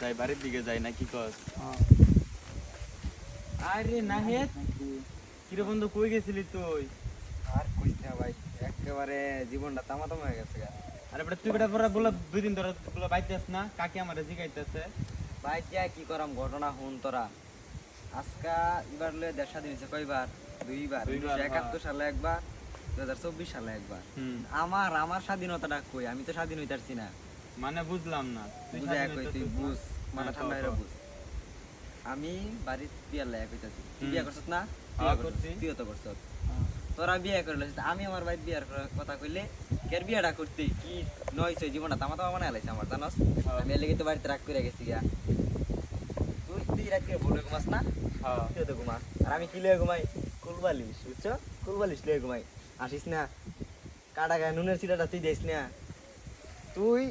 যাই বাড়ির দিকে যাই না কি কস? হ্যাঁ। আরে নাহেদ কিরে বন্ধু কই গেছিলি তুই? আর কইস না ভাই একেবারে জীবনটা তামাতাম হয়ে গেছে আরে বেটা তুই বেটা পরে বলে দুই দিন ধরে বলে বাইতেছ না কাকি আমারে জিগাইতেছে। ভাই যা কি করাম ঘটনা হুন তোরা। আজকা এবার লয়ে দেড় স্বাধীন হয়েছে কয়বার? দুইবার। উনিশশো একাত্তর সালে একবার দু হাজার চব্বিশ সালে একবার। হুম। আমার আমার স্বাধীনতাটা কই? আমি তো স্বাধীন হইতে পারছি না। মানে বুঝলাম না। তুই তুই বুঝ মানে হ্যাঁ, ঠান্ডা হইরা বুঝ। আমি বাড়ির বিয়ার লায়ক হইতাছি। তুই বিয়া করছিস না? তুইও। তুইও তো করছিস। তোরা বিয়ে করে লইছিস আমি আমার ভাই বিয়ার কথা কইলে কের বিয়াটা করতে? কি নয় ছয় জীবনটা? তামা তামা বানায় লাইছে আমার জানোস। আমি এর লেগে তো বাড়িতে রাগ করে গেছি গা তুই তুই রাত করে বলে ঘুমাস না? তুই তো ঘুমাস। আর আমি কি লয়ে ঘুমাই? কুলবালিশ বুঝছ? কুলবালিশ লয়ে ঘুমাই। আসিস না? কাটা গায়ে নুনের চিটাটা তুই দিস না। তুই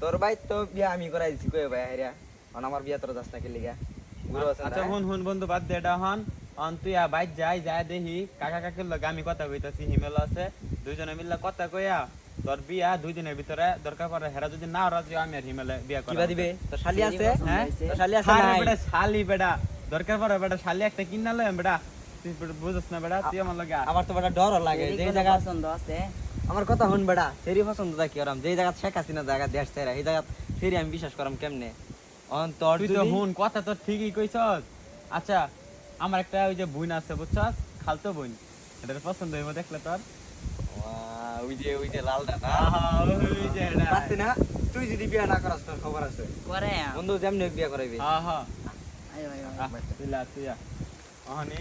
তোর ভাই তো বিয়া আমি করাই দিছি কই ভাই হারিয়া অন আমার বিয়া তোর যাস না কে লিগা আচ্ছা হুন হুন বন্ধু বাদ দে এটা হন। অন তুই বাইক যাই যাই দেখি। কাকা কাকির লগে আমি কথা কইতাছি হিমেল আছে। দুইজনে মিললে কথা কইয়া তোর বিয়া দুই দিনের ভিতরে দরকার পড়ে হেরা যদি না রাজি আমি আর হিমেলে বিয়া করা কিবা দিবে? তোর শালি আছে? হ্যাঁ? তোর শালি আছে আরে নাই? বেটা শালি বেটা। দরকার পড়ে বেটা শালি একটা কিনা লয় বেটা। তুই বেটা বুঝছ না বেটা? তুই আমার লগে আমার তো বড় ডর লাগে যে জায়গা পছন্দ আছে? আমার কথা শুন বেটা সেরি পছন্দ দা কি করাম? যে জায়গা শেখ হাসিনা জায়গা দেশ তেরা এই জায়গা সেরি আমি বিশ্বাস করাম কেমনে? অন তোর তুই তো হুন কথা তো ঠিকই কইছস। আচ্ছা আমার একটা ওই যে বোন আছে বুঝছস? খালতো বোন। এটার পছন্দ হইব দেখলে তোর। ওয়া, ওই যে ওই যে লাল আহা, ওই যে এটা। না? তুই যদি বিয়া না করাস তোর খবর আছে। করে বন্ধু যেমনি বিয়া করাইবি। আহা। আয় ভাই আহ, তুই লা, তুই আ। অহনি